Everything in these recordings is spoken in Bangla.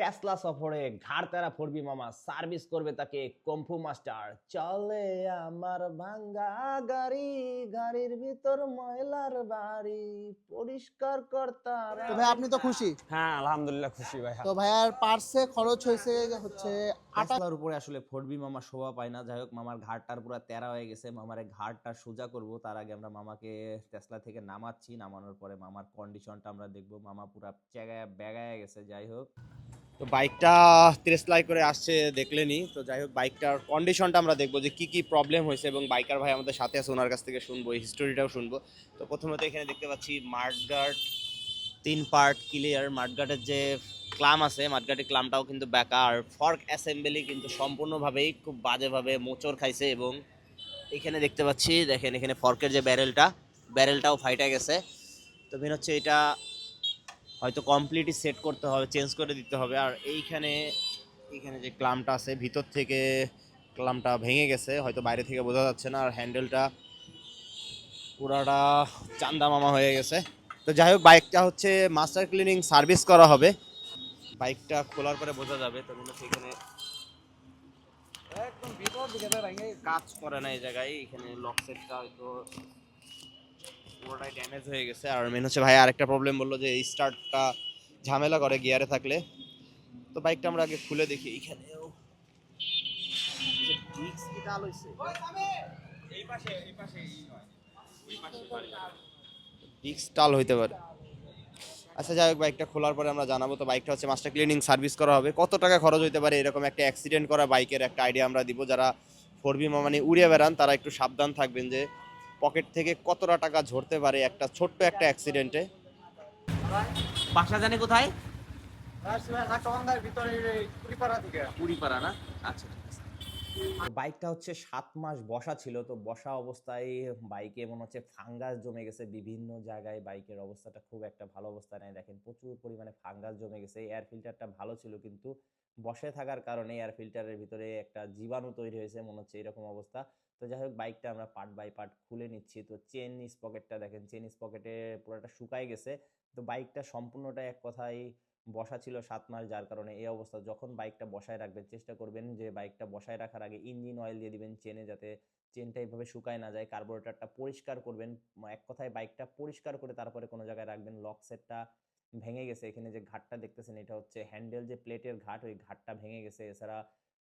টেসলা সফরে ঘাড় তেরা ফোরবি মামা সার্ভিস করবে তাকে কম্ফু মাস্টার চলে আমার ভাঙ্গা গাড়ি গাড়ির ভিতর ময়লার বাড়ি পরিষ্কার কর্তার তো ভাই আপনি তো খুশি? হ্যাঁ আলহামদুলিল্লাহ খুশি ভাই। তো ভাইয়ার পার্সে খরচ হয়েছে হচ্ছে আটার উপরে আসলে ফোরবি মামা শোভা পায় না। যাই হোক মামার ঘাড়টার পুরো তেরা হয়ে গেছে। মামার ঘাড়টা সোজা করব। তার আগে আমরা মামাকে টেসলা থেকে নামাচ্ছি। নামানোর পরে মামার কন্ডিশনটা আমরা দেখব। মামা পুরা চেগায় ব্যাগায় গেছে যাই হোক। তো বাইকটা ত্রেসলাই করে আসছে, দেখলেনি। তো যাই হোক, বাইকটার কন্ডিশনটা আমরা দেখব যে কি কি প্রবলেম হয়েছে এবং বাইকার ভাই আমাদের সাথে আছে, ওনার কাছ থেকে শুনব হিস্টোরিটাও শুনব। তো প্রথমত এখানে দেখতে পাচ্ছি মার্টগার্ড তিন পার্ট ক্লিয়ার মার্টগার্ডের যে ক্লাম আছে মার্টগার্ডের ক্লামটাও কিন্তু বেকা আর ফর্ক অ্যাসেম্বলি কিন্তু সম্পূর্ণভাবেই খুব বাজেভাবে মোচড় খাইছে এবং এখানে দেখতে পাচ্ছি, দেখেন এখানে ফর্কের যে ব্যারেলটা ব্যারেলটাও ফাইটা গেছে। তো মেন হচ্ছে এটা হয়তো কমপ্লিটই সেট করতে হবে চেঞ্জ করে দিতে হবে। আর এইখানে এইখানে যে ক্লামটা আছে, ভিতর থেকে ক্লামটা ভেঙে গেছে, হয়তো বাইরে থেকে বোঝা যাচ্ছে না। আর হ্যান্ডেলটা পুরাটা চান্দা মামা হয়ে গেছে। তো যাই হোক বাইকটা হচ্ছে মাস্টার ক্লিনিং সার্ভিস করা হবে। বাইকটা খোলার পরে বোঝা যাবে। তো মনে হচ্ছে এখানে একদম ভিতর দিকে কাজ করে না এই জায়গায়। এখানে লক সেটটা হয়তো পুরোটাই ড্যামেজ হয়ে গেছে। আর মেন হচ্ছে ভাই আরেকটা প্রবলেম বলল যে এই স্টার্টটা ঝামেলা করে গিয়ারে থাকলে। তো বাইকটা আমরা আগে খুলে দেখি এইখানেও। ডিস্ক টাল হইতে পারে। আচ্ছা যাই হোক বাইকটা খোলার পরে আমরা জানাব। তো বাইকটা হচ্ছে মাস্টার ক্লিনিং সার্ভিস করা হবে। কত টাকা খরচ হইতে পারে এরকম একটা অ্যাক্সিডেন্ট করা বাইকের একটা আইডিয়া আমরা দিব। যারা ফোর বি মানে উড়িয়ে বেড়ান তারা একটু সাবধান থাকবেন যে পকেট থেকে কতটা টাকা ঝরতে পারে একটা ছোট্ট একটা অ্যাক্সিডেন্টে বাসা জানে কোথায়? পুরীপাড়া না? আচ্ছা বাইকটা হচ্ছে সাত মাস বসা ছিল তো বসা অবস্থায় বাইকে মনে হচ্ছে ফাঙ্গাস জমে গেছে। বিভিন্ন জায়গায় বাইকের অবস্থাটা খুব একটা ভালো অবস্থা নেই। দেখেন প্রচুর পরিমাণে ফাঙ্গাস জমে গেছে। এয়ার ফিল্টারটা ভালো ছিল কিন্তু বসে থাকার কারণে এয়ার ফিল্টারের ভিতরে একটা জীবাণু তৈরি হয়েছে মনে হচ্ছে এরকম অবস্থা। তো যাই হোক বাইকটা আমরা পার্ট বাই পার্ট খুলে নিচ্ছি। তো চেন স্পকেটটা দেখেন চেন স্পকেটে পুরোটা শুকায় গেছে। তো বাইকটা সম্পূর্ণটা এক কথায় বসা ছিল সাত মাস, যার কারণে এই অবস্থা। যখন বাইকটা বসায় রাখবেন, চেষ্টা করবেন যে বাইকটা বসায় রাখার আগে ইঞ্জিন অয়েল দিয়ে দিবেন চেনে যাতে চেনটা এইভাবে শুকায় না যায়। কার্বোরেটরটা পরিষ্কার করবেন। এক কথায় বাইকটা পরিষ্কার করে তারপরে কোনো জায়গায় রাখবেন। লক সেটটা ভেঙে গেছে। এখানে যে ঘাটটা দেখতেছেন, এটা হচ্ছে হ্যান্ডেল যে প্লেটের ঘাট, ওই ঘাটটা ভেঙে গেছে। এছাড়া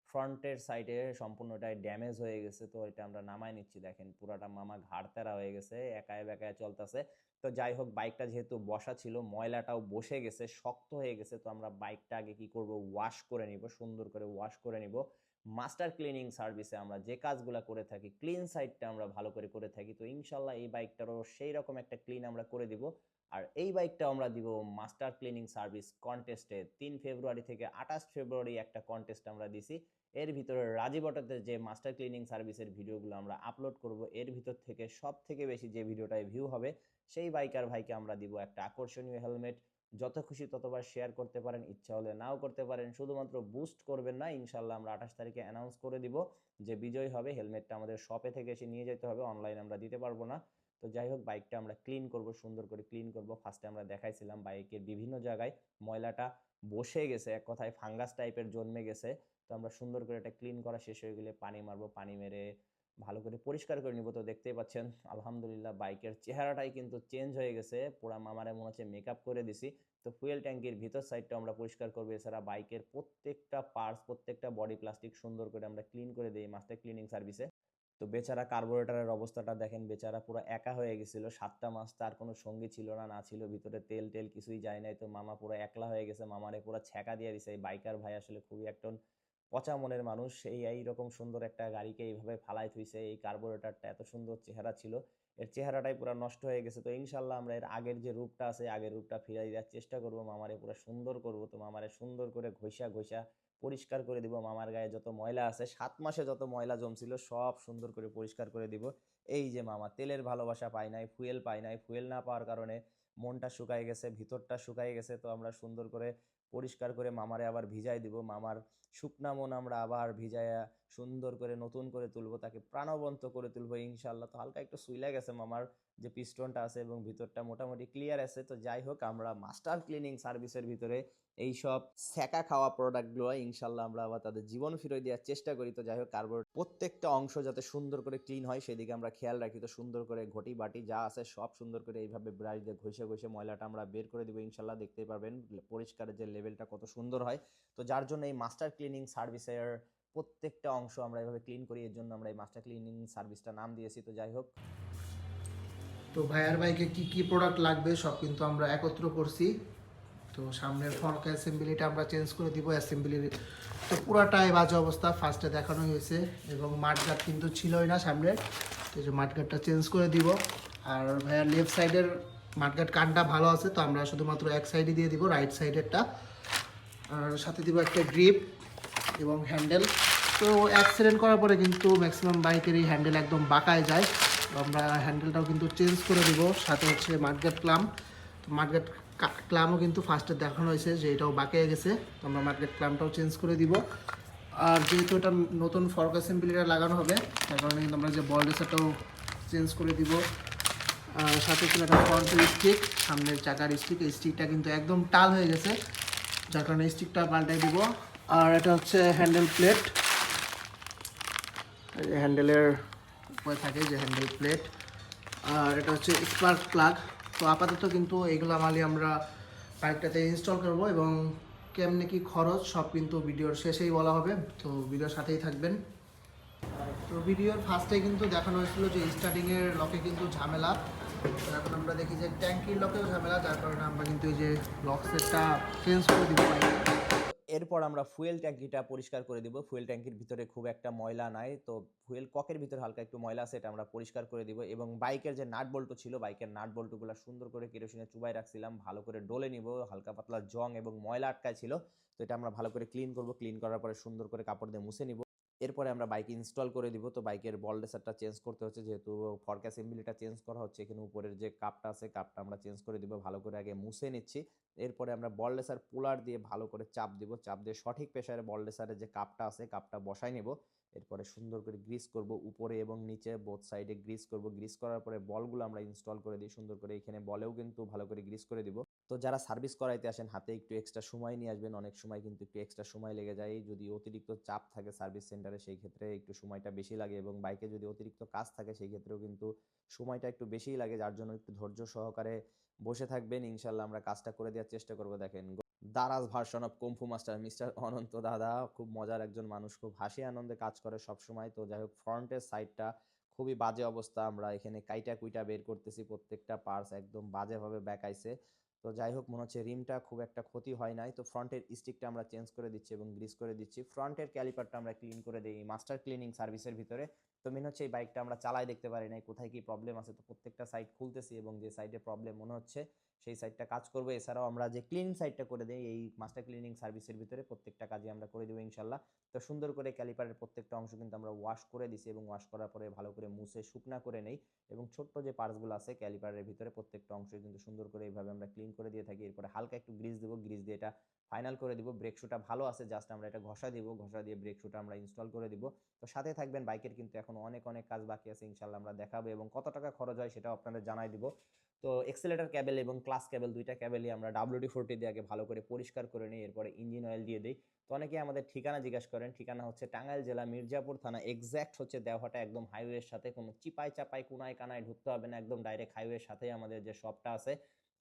ফ্রন্টের সাইডে সম্পূর্ণটাই ড্যামেজ হয়ে গেছে, তো এটা আমরা নামায় নিচ্ছি। দেখেন পুরাটা মামা ঘাড় তেরা হয়ে গেছে, একায় বেকায় চলতেছে। তো যাই হোক, বাইকটা যেহেতু বসা ছিল, ময়লাটাও বসে গেছে, শক্ত হয়ে গেছে, তো আমরা বাইকটা আগে কি করব? ওয়াশ করে নিব, সুন্দর করে ওয়াশ করে নিব। মাস্টার ক্লিনিং সার্ভিসে আমরা যে কাজগুলো করে থাকি, ক্লিন সাইডটা আমরা ভালো করে করে থাকি, তো ইনশাল্লাহ এই বাইকটারও সেই রকম একটা ক্লিন আমরা করে দিব। আর এই বাইকটা আমরা দিব মাস্টার ক্লিনিং সার্ভিস কন্টেস্টে তিন ফেব্রুয়ারি থেকে আঠাশ ফেব্রুয়ারি একটা কন্টেস্ট আমরা দিছি। এর ভিতরে রাজীব অটোতে যে মাস্টার ক্লিনিং সার্ভিসের ভিডিওগুলো আমরা আপলোড করব, এর ভিতর থেকে সব থেকে বেশি যে ভিডিওটায় ভিউ হবে, সেই বাইকার ভাইকে আমরা দিব একটা আকর্ষণীয় হেলমেট যত খুশি ততবার শেয়ার করতে পারেন, ইচ্ছা হলে নাও করতে পারেন। শুধুমাত্র বুস্ট করবেন না ইনশাল্লাহ আমরা আঠাশ তারিখে অ্যানাউন্স করে দিব যে বিজয় হবে। হেলমেটটা আমাদের শপে থেকে এসে নিয়ে যেতে হবে অনলাইন আমরা দিতে পারব না। তো যাই হোক বাইকটা আমরা ক্লিন করব, সুন্দর করে ক্লিন করব। ফার্স্টে আমরা দেখাইছিলাম বাইকের বিভিন্ন জায়গায় ময়লাটা বসে গেছে, এক কথায় ফাঙ্গাস টাইপের জন্মে গেছে। তো আমরা সুন্দর করে এটা ক্লিন করা শেষ হয়ে গেলে পানি মারবো, পানি মেরে ভালো করে পরিষ্কার করে নিব। তো দেখতেই পাচ্ছেন, আলহামদুলিল্লাহ বাইকের চেহারাটাই কিন্তু চেঞ্জ হয়ে গেছে। পুরা মামারে মনে হচ্ছে মেকআপ করে দিছি। তো ফুয়েল ট্যাঙ্কির ভিতর সাইডটা আমরা পরিষ্কার করব। এছাড়া বাইকের প্রত্যেকটা পার্টস প্রত্যেকটা বডি প্লাস্টিক সুন্দর করে আমরা ক্লিন করে দিই মাস্টার ক্লিনিং সার্ভিসে তো বেচারা কার্বোরেটরের অবস্থাটা দেখেন, বেচারা পুরো একা হয়ে গেছিল। সাতটা মাস তার কোনো সঙ্গী ছিল না না ছিল, ভিতরে তেল টেল কিছুই যায় নাই। তো মামা পুরো একলা হয়ে গেছে, মামারে পুরো ছ্যাঁকা দিয়ে দিছে। এই বাইকার ভাই আসলে খুবই একটা পচা মনের মানুষ। এই এইরকম সুন্দর একটা গাড়িকে এইভাবে ফালাই থুইছে। এই কার্বোরেটরটা এত সুন্দর চেহারা ছিল। এর চেহারাটাই পুরো নষ্ট হয়ে গেছে। তো ইনশাল্লাহ আমরা এর আগের যে রূপটা আছে, আগের রূপটা ফিরাই দেওয়ার চেষ্টা করব। মামারে পুরো সুন্দর করব। তো মামারে সুন্দর করে ঘষা ঘষা পরিষ্কার করে দিব। মামার গায়ে যত ময়লা আছে, সাত মাসে যত ময়লা জমছিল সব সুন্দর করে পরিষ্কার করে দিব। এই যে মামা, তেলের ভালোবাসা পায় নাই, ফুয়েল পায় নাই, ফুয়েল না পাওয়ার কারণে মনটা শুকায় গেছে, ভিতরটা শুকায় গেছে, তো আমরা সুন্দর করে পরিষ্কার করে মামারে আবার ভিজাই দিব। মামার শুকনা মন আমরা আবার ভিজায়া সুন্দর করে নতুন করে তুলবো, তাকে প্রাণবন্ত করে তুলবো ইনশাল্লাহ তো হালকা একটু সুইলা গেছে মামার যে পিস্টনটা আছে এবং ভিতরটা মোটামুটি ক্লিয়ার আছে। তো যাই হোক, আমরা মাস্টার ক্লিনিং সার্ভিসের ভিতরে এইসব স্যাকা খাওয়া প্রোডাক্টগুলো ইনশাল্লাহ আমরা আবার তাদের জীবন ফিরে দেওয়ার চেষ্টা করি। তো যাই হোক কার্বোর প্রত্যেকটা অংশ যাতে সুন্দর করে ক্লিন হয়, সেদিকে আমরা খেয়াল রাখি। তো সুন্দর করে ঘটি বাটি যা আছে সব সুন্দর করে এইভাবে ব্রাশ দিয়ে ঘষে ঘষে ময়লাটা আমরা বের করে দেবো ইনশাল্লাহ। দেখতেই পারবেন পরিষ্কারের যে লেভেলটা কত সুন্দর হয়। তো যার জন্য এই মাস্টার ক্লিনিং সার্ভিসের প্রত্যেকটা অংশ আমরা এভাবে ক্লিন করি, এর জন্য আমরা এই মাস্টার ক্লিনিং সার্ভিসটা নাম দিয়েছি। তো যাই হোক। তো ভাইয়ার বাইকে কি কি প্রোডাক্ট লাগবে সব কিন্তু আমরা একত্র করছি। তো সামনের ফর্ক অ্যাসেম্বলিটা আমরা চেঞ্জ করে দিব অ্যাসেম্বলির তো পুরাটাই বাজে অবস্থা ফার্স্টে দেখানো হয়েছে এবং মাঠঘাট কিন্তু ছিলই না সামনে। তো যে মাঠঘাটটা চেঞ্জ করে দিব। আর ভাইয়া লেফট সাইডের মাঠঘাট কানটা ভালো আছে, তো আমরা শুধুমাত্র এক সাইডে দিয়ে দিব রাইট সাইডেরটা আর সাথে দিব একটা গ্রিপ এবং হ্যান্ডেল তো অ্যাক্সিডেন্ট করার পরে কিন্তু ম্যাক্সিমাম বাইকের এই হ্যান্ডেল একদম বাঁকায় যায়। আমরা হ্যান্ডেলটাও কিন্তু চেঞ্জ করে দিব, সাথে হচ্ছে মাঠগাট ক্লাম তো মাঠগাট ক্লামও কিন্তু ফার্স্টে দেখানো হয়েছে যে এটাও বাঁকিয়ে গেছে। তো আমরা মাঠগাট ক্লামটাও চেঞ্জ করে দিব। আর যেহেতু এটা নতুন ফর্ক অ্যাসেম্বলিটা লাগানো হবে, তার কারণে কিন্তু আমরা যে বল রেসারটাও চেঞ্জ করে দিব। আর সাথে ছিল একটা ফ্রন্টের স্টিক সামনের চাকার স্টিক এই স্টিকটা কিন্তু একদম টাল হয়ে গেছে। যার কারণে স্টিকটা পাল্টাই দিব। আর এটা হচ্ছে হ্যান্ডেল প্লেট হ্যান্ডেলের উপরে থাকে যে হ্যান্ডেল প্লেট আর এটা হচ্ছে স্পার্ক প্লাগ তো আপাতত কিন্তু এগুলো মালি আমরা বাইকটাতে ইনস্টল করব এবং কেমনে কি খরচ সব কিন্তু ভিডিওর শেষেই বলা হবে। তো ভিডিওর সাথেই থাকবেন। তো ভিডিওর ফার্স্টে কিন্তু দেখানো হয়েছিল যে স্টার্টিংয়ের লকে কিন্তু ঝামেলা। তারপর আমরা দেখি যে ট্যাঙ্কির লকেও ঝামেলা, যার কারণে আমরা কিন্তু এই যে লক সেটটা চেঞ্জ করে দিব এরপর আমরা ফুয়েল ট্যাঙ্কিটা পরিষ্কার করে দিব। ফুয়েল ট্যাঙ্কির ভিতরে খুব একটা ময়লা নাই। তো ফুয়েল ককের ভিতরে হালকা একটু ময়লা আছে, এটা আমরা পরিষ্কার করে দিব এবং বাইকের যে নাট বল্টু ছিল, বাইকের নাট বল্টুগুলো সুন্দর করে কেরোসিনে চুবাই রাখছিলাম, ভালো করে ডলে নিব। হালকা পাতলা জং এবং ময়লা আটকায় ছিল, তো এটা আমরা ভালো করে ক্লিন করব। ক্লিন করার পরে সুন্দর করে কাপড় দিয়ে মুছে নিব। এরপরে আমরা বাইক ইনস্টল করে দিব। তো বাইকের বল রেসারটা চেঞ্জ করতে হচ্ছে, যেহেতু ফর্ক অ্যাসেম্বলিটা চেঞ্জ করা হচ্ছে, এখানে উপরের যে কাপটা আছে কাপটা আমরা চেঞ্জ করে দিব, ভালো করে আগে মুছে নিচ্ছি। এরপরে আমরা বল রেসার পোলার দিয়ে ভালো করে চাপ দিব, চাপ দিয়ে সঠিক প্রেসারে বল রেসারের যে কাপটা আছে কাপটা বসাই নেব। এরপরে সুন্দর করে গ্রিস করব উপরে এবং নিচে বোথ সাইডে গ্রিস করব। গ্রিস করার পরে বলগুলো আমরা ইনস্টল করে দিই, সুন্দর করে এখানে বলেও কিন্তু ভালো করে গ্রিস করে দিব। তো যারা সার্ভিস করাইতে আসেন, হাতে একটু এক্সট্রা সময় নিয়ে আসবেন। অনেক সময় কিন্তু একটু এক্সট্রা সময় লেগে যায়। যদি অতিরিক্ত চাপ থাকে সার্ভিস সেন্টারে সেই ক্ষেত্রে একটু সময়টা বেশি লাগে এবং বাইকে যদি অতিরিক্ত কাজ থাকে, সেই ক্ষেত্রেও কিন্তু সময়টা একটু বেশিই লাগে। যার জন্য একটু ধৈর্য সহকারে বসে থাকবেন। ইনশাল্লাহ আমরা কাজটা করে দেওয়ার চেষ্টা করব। দেখেন Daraz version of kung fu master mister Ananta দাদা। খুব মজার একজন মানুষ, খুব হাসি আনন্দে কাজ করে সব সময় তো যাই হোক ফ্রন্টের সাইডটা খুবই বাজে অবস্থা। আমরা এখানে কাইটা কুইটা বের করতেছি। প্রত্যেকটা পার্টস একদম বাজেভাবে ব্যাকাইছে তো যাই হোক, মনে হচ্ছে রিমটা খুব একটা ক্ষতি হয় নাই। তো ফ্রন্টের স্টিকটা আমরা চেঞ্জ করে দিচ্ছি এবং গ্রিস করে দিচ্ছি। ফ্রন্টের ক্যালিপারটা আমরা ক্লিন করে দিই মাস্টার ক্লিনিং সার্ভিসের ভিতরে। তো মেন হচ্ছে এই বাইকটা আমরা চালাই দেখতে পারি নাই, কোথায় কি প্রবলেম আছে। তো প্রত্যেকটা সাইড খুলতেছি এবং যে সাইডে প্রবলেম মনে হচ্ছে, সেই সাইডটা কাজ করবে। এছাড়াও আমরা যে ক্লিন সাইডটা করে দিই এই মাস্টার ক্লিনিং সার্ভিসের ভিতরে প্রত্যেকটা কাজে আমরা করে দেবো ইনশাল্লাহ। তো সুন্দর করে ক্যালিপারের প্রত্যেকটা অংশ কিন্তু আমরা ওয়াশ করে দিছি এবং ওয়াশ করার পরে ভালো করে মুছে শুকনা করে নেই। এবং ছোট্ট যে পার্টসগুলো আছে, ক্যালিপারের ভিতরে প্রত্যেকটা অংশ কিন্তু সুন্দর করে এইভাবে আমরা ক্লিন করে দিয়ে থাকি, এরপরে হালকা একটু গ্রিস দেবো গ্রিস দিয়ে এটা ফাইনাল করে দিব। ব্রেক শুটা ভালো আছে জাস্ট আমরা এটা ঘষা দিব, ঘষা দিয়ে ব্রেক শুটা আমরা ইনস্টল করে দিব। তো সাথে থাকবেন বাইকের কিন্তু এখন অনেক অনেক কাজ বাকি আছে ইনশাল্লাহ আমরা দেখাবো এবং কত টাকা খরচ হয় সেটাও আপনাদের জানাই দিব। তো এক্সেলেটার ক্যাবেল এবং ক্লাস ক্যাবেল দুইটা ক্যাবেলই আমরা ডাব্লিউডি ফোরটি দিয়ে আগে ভালো করে পরিষ্কার করে নিই, এরপরে ইঞ্জিন অয়েল দিয়ে দিই। তো অনেকে আমাদের ঠিকানা জিজ্ঞাসা করেন, ঠিকানা হচ্ছে টাঙ্গাইল জেলা মির্জাপুর থানা এক্স্যাক্ট হচ্ছে দেওয়াটা একদম হাইওয়ের সাথে, কোনো চিপাই চাপাই কোনায় কানায় ঢুকতে হবে না, একদম ডাইরেক্ট হাইওয়ের সাথেই আমাদের যে শপটা আছে।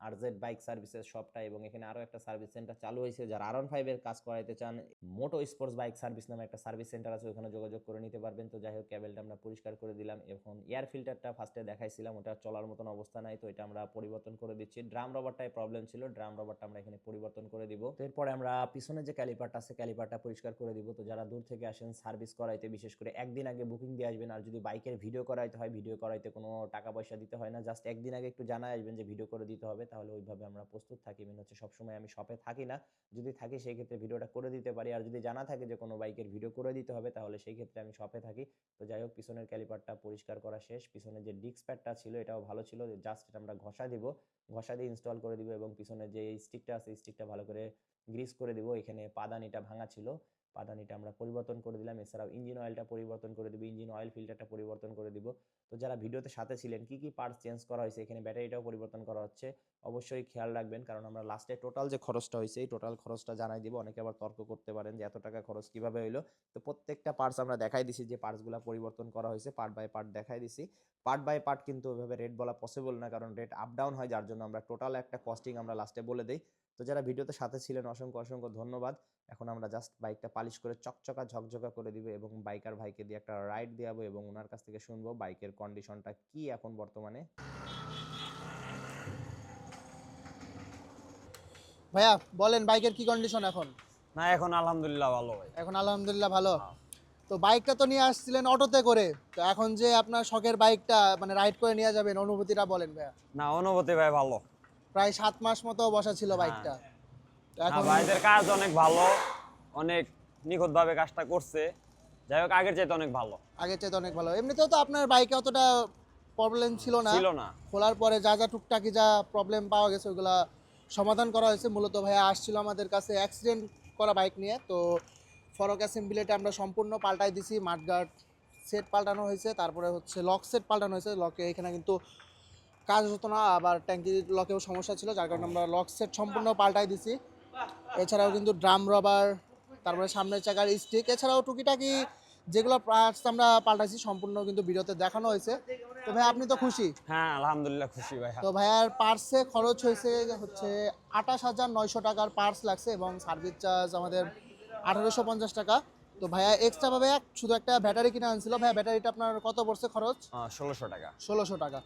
আর জেড বাইক সার্ভিসের শপটা এবং এখানে আরও একটা সার্ভিস সেন্টার চালু হয়েছে, যারা আর ওয়ান ফাইভের কাজ করাইতে চান, মোটো স্পোর্টস বাইক সার্ভিস নামে একটা সার্ভিস সেন্টার আছে, ওখানে যোগাযোগ করে নিতে পারবেন। তো যাই হোক ক্যাবেলটা আমরা পরিষ্কার করে দিলাম। এখন এয়ার ফিল্টারটা ফার্স্টে দেখাইছিলাম, ওটা চলার মতন অবস্থা নাই, তো এটা আমরা পরিবর্তন করে দিচ্ছি। ড্রাম রবারটাই প্রবলেম ছিল, ড্রাম রবারটা আমরা এখানে পরিবর্তন করে দিব। তো এরপরে আমরা পিছনে যে ক্যালিপারটা আছে ক্যালিপারটা পরিষ্কার করে দিব। তো যারা দূর থেকে আসেন সার্ভিস করাইতে, বিশেষ করে একদিন আগে বুকিং দিয়ে আসবেন, আর যদি বাইকের ভিডিও করাইতে হয় ভিডিও করাইতে কোনো টাকা পয়সা দিতে হয় না জাস্ট একদিন আগে একটু জানাই আসবেন যে ভিডিও করে দিতে হবে। তাহলে ওইভাবে আমরা প্রস্তুত থাকি। মেন হচ্ছে সবসময় আমি শপে থাকি না। যদি থাকি সেই ক্ষেত্রে ভিডিওটা করে দিতে পারি। আর যদি জানা থাকে যে কোনো বাইকের ভিডিও করে দিতে হবে, তাহলে সেই ক্ষেত্রে আমি শপে থাকি। তো যাই হোক, পিছনের ক্যালিপারটা পরিষ্কার করা শেষ। পিছনের যে ডিস্ক প্যাডটা ছিল, এটাও ভালো ছিল। জাস্ট এটা আমরা ঘষা দিব। ঘষা দিয়ে ইনস্টল করে দিব এবং পিছনের যে স্টিকটা আছে স্টিকটা ভালো করে গ্রিস করে দিব। এখানে পাদানিটা ভাঙা ছিল। পাদানিটা আমরা পরিবর্তন করে দিলাম। এছাড়াও ইঞ্জিন অয়েলটা পরিবর্তন করে দিব, ইঞ্জিন অয়েল ফিল্টারটা পরিবর্তন করে দিব। তো যারা ভিডিওতে সাথে ছিলেন, কি কি পার্টস চেঞ্জ করা হয়েছে? এখানে ব্যাটারিটাও পরিবর্তন করা হচ্ছে। অবশ্যই খেয়াল রাখবেন, কারণ আমরা লাস্টে টোটাল যে খরচটা হয়েছে, এই টোটাল খরচটা জানাই দিব। অনেকে আবার তর্ক করতে পারেন যে, এত টাকা খরচ কীভাবে হইল? তো প্রত্যেকটা পার্টস আমরা দেখাই দিছি, যে পার্টসগুলো পরিবর্তন করা হয়েছে পার্ট বাই পার্ট দেখাই দিছি। পার্ট বাই পার্ট কিন্তু ওইভাবে রেট বলা পসিবল না, কারণ রেট আপ ডাউন হয়, যার জন্য আমরা টোটাল একটা কস্টিং আমরা লাস্টে বলে দিই। তো যারা ভিডিওতে সাথে ছিলেন, অসংখ্য অসংখ্য ধন্যবাদ। এখন আমরা জাস্ট বাইকটা পালিশ করে চকচকা ঝকঝকা করে দিব এবং বাইকার ভাইকে দিয়ে একটা রাইড দেওয়াবো এবং ওনার কাছ থেকে শুনব বাইকের কন্ডিশনটা কি এখন বর্তমানে। ভাইয়া বলেন বাইকের কি কন্ডিশন এখন? না এখন আলহামদুলিল্লাহ ভালো ভাই। এখন আলহামদুলিল্লাহ ভালো? তো বাইকটা তো নিয়ে আসছিলেন অটোতে করে। তো এখন যে আপনার শখের বাইকটা মানে রাইড করে নিয়ে যাবেন অনুভূতিটা বলেন ভাইয়া। না অনুভূতি ভাই ভালো। প্রায় সাত মাস মতো বসা ছিল বাইকটা। হ্যাঁ এখন ভাইদের কাজ অনেক ভালো অনেক নিখুঁত ভাবে কাজটা করছে। যাই হোক আগের চাইতে অনেক ভালো। আগের চাইতে অনেক ভালো। এমনিতেও তো আপনার বাইকে অতটা প্রবলেম ছিল না। ছিল না। খোলার পরে যা যা টুকটাকি যা প্রবলেম পাওয়া গেছে ওইগুলা সমাধান করা হয়েছে। মূলত ভাইয়া আসছিল আমাদের কাছে অ্যাক্সিডেন্ট করা বাইক নিয়ে। তো ফরক অ্যাসেম্বলিটা আমরা সম্পূর্ণ পাল্টাই দিছি। মাঠগার্ড সেট পাল্টানো হয়েছে। তারপরে হচ্ছে লক সেট পাল্টানো হয়েছে। লকে এখানে কিন্তু কাজ হতো না। আবার ট্যাঙ্কির লকেও সমস্যা ছিল যার কারণে আমরা লক সেট সম্পূর্ণ পাল্টাই দিছি। এছাড়াও কিন্তু ড্রাম রবার তারপরে সামনের চাকার স্টিক এছাড়াও টুকিটাকি যেগুলো পার্টস আমরা পাল্টাইছি সম্পূর্ণ কিন্তু ভিডিওতে দেখানো হয়েছে। তো ভাই আপনি তো খুশি? হ্যাঁ আলহামদুলিল্লাহ খুশি ভাই। তো ভাইয়ার পার্সে খরচ হয়েছে হচ্ছে আঠাশ হাজার নয়শো টাকার পার্স লাগছে এবং সার্ভিস চার্জ আমাদের আঠারোশো পঞ্চাশ টাকা। তো ভাইয়া এক্সট্রা ভাবে শুধু একটা ব্যাটারি কিনে আনছিল। ভাইয়া ব্যাটারিটা আপনার কত পড়ছে খরচ? ষোলোশো টাকা। ষোলোশো টাকা।